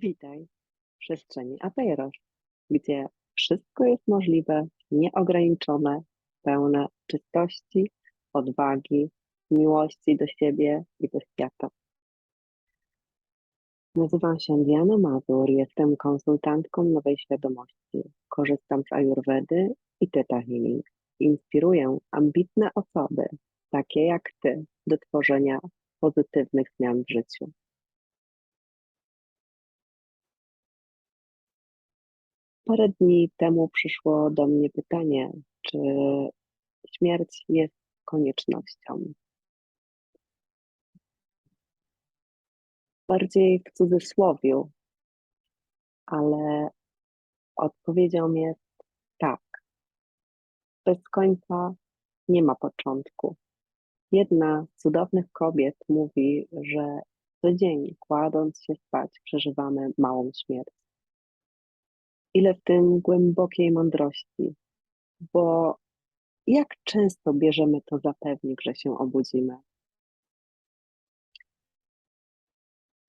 Witaj w przestrzeni Apeiros, gdzie wszystko jest możliwe, nieograniczone, pełne czystości, odwagi, miłości do siebie i do świata. Nazywam się Diana Mazur, jestem konsultantką nowej świadomości. Korzystam z Ayurvedy i Theta Healing. Inspiruję ambitne osoby, takie jak Ty, do tworzenia pozytywnych zmian w życiu. Parę dni temu przyszło do mnie pytanie, czy śmierć jest koniecznością. Bardziej w cudzysłowiu, ale odpowiedzią jest tak. Bez końca nie ma początku. Jedna z cudownych kobiet mówi, że codziennie kładąc się spać, przeżywamy małą śmierć. Ile w tym głębokiej mądrości, bo jak często bierzemy to za pewnik, że się obudzimy.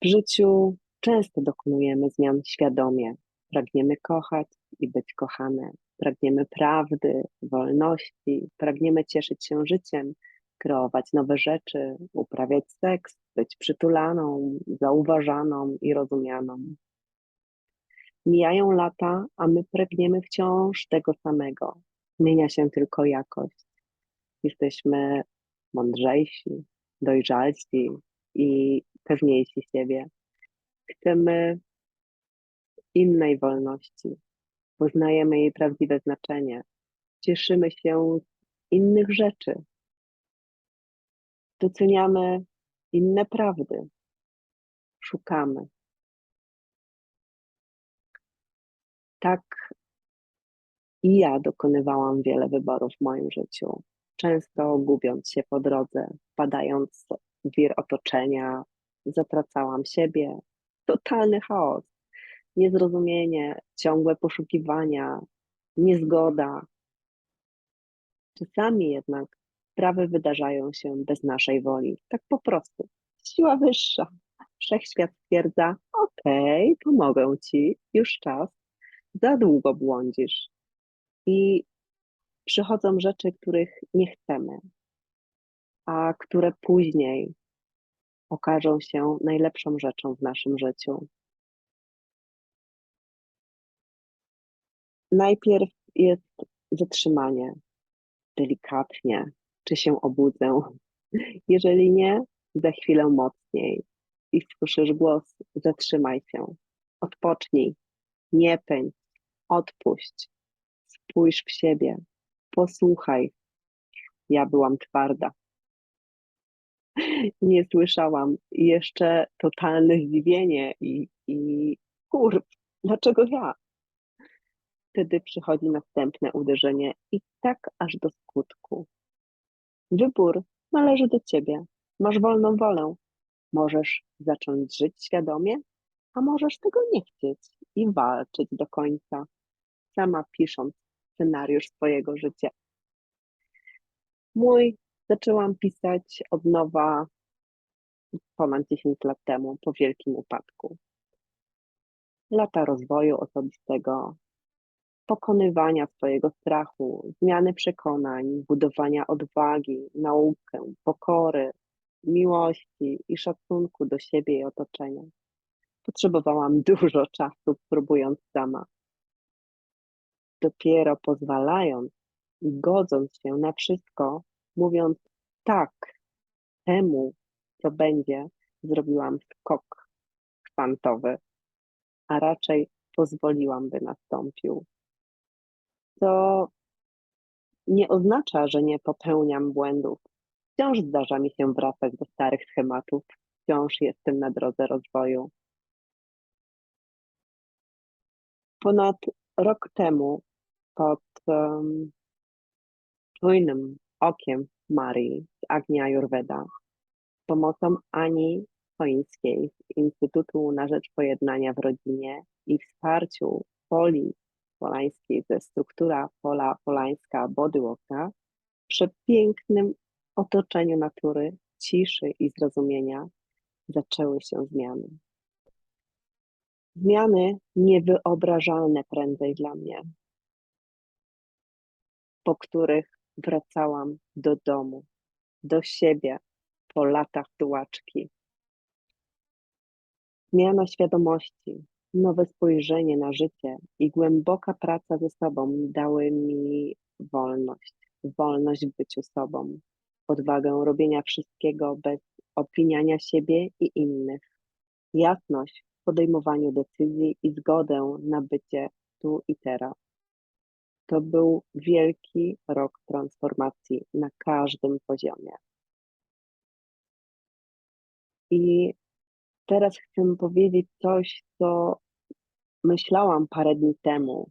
W życiu często dokonujemy zmian świadomie. Pragniemy kochać i być kochane. Pragniemy prawdy, wolności, pragniemy cieszyć się życiem, kreować nowe rzeczy, uprawiać seks, być przytulaną, zauważaną i rozumianą. Mijają lata, a my pragniemy wciąż tego samego. Zmienia się tylko jakość. Jesteśmy mądrzejsi, dojrzalsi i pewniejsi siebie. Chcemy innej wolności. Poznajemy jej prawdziwe znaczenie. Cieszymy się z innych rzeczy. Doceniamy inne prawdy. Szukamy. Tak i ja dokonywałam wiele wyborów w moim życiu. Często gubiąc się po drodze, wpadając w wir otoczenia, zatracałam siebie. Totalny chaos, niezrozumienie, ciągłe poszukiwania, niezgoda. Czasami jednak sprawy wydarzają się bez naszej woli, tak po prostu. Siła wyższa. Wszechświat stwierdza: Okej, okay, pomogę ci, już czas, za długo błądzisz. I przychodzą rzeczy, których nie chcemy, a które później okażą się najlepszą rzeczą w naszym życiu. Najpierw jest zatrzymanie, delikatnie, czy się obudzę. Jeżeli nie, za chwilę mocniej. I słyszysz głos, zatrzymaj się, odpocznij, nie pędź, odpuść, spójrz w siebie, posłuchaj. Ja byłam twarda. Nie słyszałam. Jeszcze totalne zdziwienie i, i kurw, dlaczego ja? Wtedy przychodzi następne uderzenie i tak aż do skutku. Wybór należy do ciebie. Masz wolną wolę. Możesz zacząć żyć świadomie, a możesz tego nie chcieć i walczyć do końca sama pisząc scenariusz swojego życia. Mój zaczęłam pisać od nowa ponad 10 lat temu, po wielkim upadku. Lata rozwoju osobistego, pokonywania swojego strachu, zmiany przekonań, budowania odwagi, naukę, pokory, miłości i szacunku do siebie i otoczenia. Potrzebowałam dużo czasu, próbując sama dopiero pozwalając i godząc się na wszystko, mówiąc tak temu, co będzie, zrobiłam skok kwantowy, a raczej pozwoliłam, by nastąpił. To nie oznacza, że nie popełniam błędów. Wciąż zdarza mi się wracać do starych schematów, wciąż jestem na drodze rozwoju. Ponad rok temu pod um, czujnym okiem Marii z Agni Ayurveda z pomocą Ani Choińskiej z Instytutu na Rzecz Pojednania w Rodzinie i wsparciu Poli Polańskiej ze struktura Pola Polańska Bodyworka w przepięknym otoczeniu natury, ciszy i zrozumienia zaczęły się zmiany. Zmiany niewyobrażalne prędzej dla mnie, po których wracałam do domu, do siebie po latach tułaczki. Zmiana świadomości, nowe spojrzenie na życie i głęboka praca ze sobą dały mi wolność, wolność w byciu sobą, odwagę robienia wszystkiego bez opiniania siebie i innych, jasność w podejmowaniu decyzji i zgodę na bycie tu i teraz. To był wielki rok transformacji na każdym poziomie. I teraz chcę powiedzieć coś, co myślałam parę dni temu.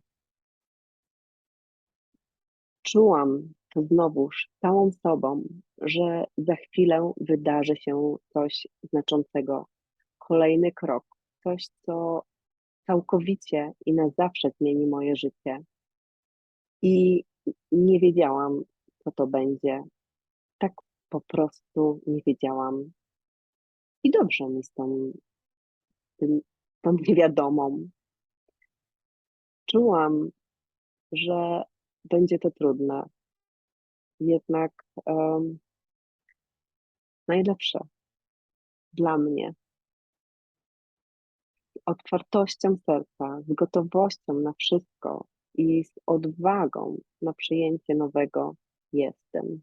Czułam to znowuż całą sobą, że za chwilę wydarzy się coś znaczącego. Kolejny krok, coś, co całkowicie i na zawsze zmieni moje życie. I nie wiedziałam, co to będzie. Tak po prostu nie wiedziałam. I dobrze mi z tą, tym, tą niewiadomą. Czułam, że będzie to trudne. Jednak um, najlepsze dla mnie. Otwartością serca, z gotowością na wszystko i z odwagą na przyjęcie nowego jestem.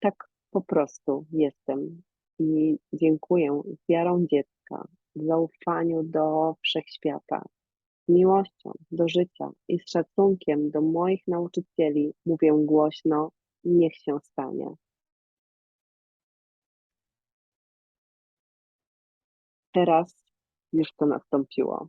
Tak po prostu jestem i dziękuję z wiarą dziecka, z zaufaniu do wszechświata, z miłością do życia i z szacunkiem do moich nauczycieli mówię głośno, niech się stanie. Teraz już to nastąpiło.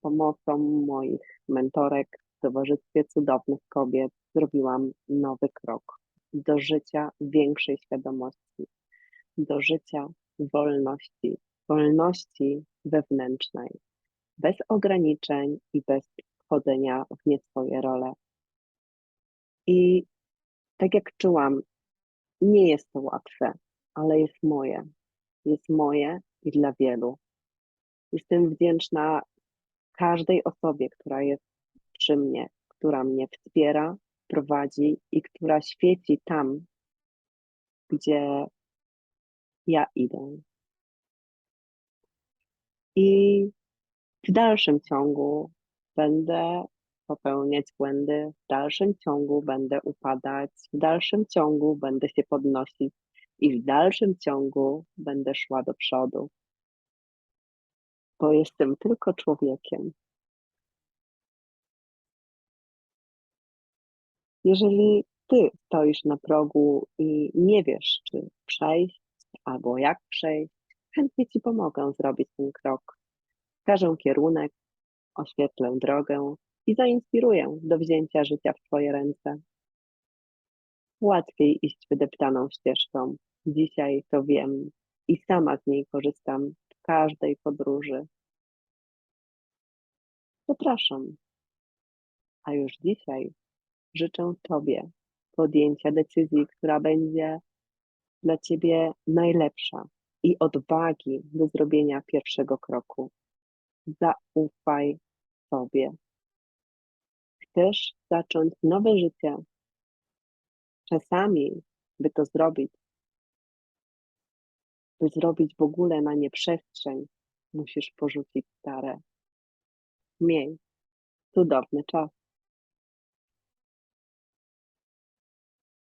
Pomocą moich mentorek w Towarzystwie Cudownych Kobiet zrobiłam nowy krok do życia większej świadomości, do życia wolności, wolności wewnętrznej, bez ograniczeń i bez wchodzenia w nie swoje role. I tak jak czułam, nie jest to łatwe, ale jest moje. Jest moje i dla wielu. Jestem wdzięczna każdej osobie, która jest przy mnie, która mnie wspiera, prowadzi i która świeci tam, gdzie ja idę. I w dalszym ciągu będę popełniać błędy, w dalszym ciągu będę upadać, w dalszym ciągu będę się podnosić i w dalszym ciągu będę szła do przodu, bo jestem tylko człowiekiem. Jeżeli ty stoisz na progu i nie wiesz, czy przejść albo jak przejść, chętnie ci pomogę zrobić ten krok. Wskażę kierunek, oświetlę drogę i zainspiruję do wzięcia życia w Twoje ręce. Łatwiej iść wydeptaną ścieżką. Dzisiaj to wiem i sama z niej korzystam w każdej podróży. Zapraszam. A już dzisiaj życzę Tobie podjęcia decyzji, która będzie dla Ciebie najlepsza i odwagi do zrobienia pierwszego kroku. Zaufaj sobie. Chcesz zacząć nowe życie? Czasami, by to zrobić, by zrobić w ogóle na nie przestrzeń, musisz porzucić stare. Miej cudowny czas.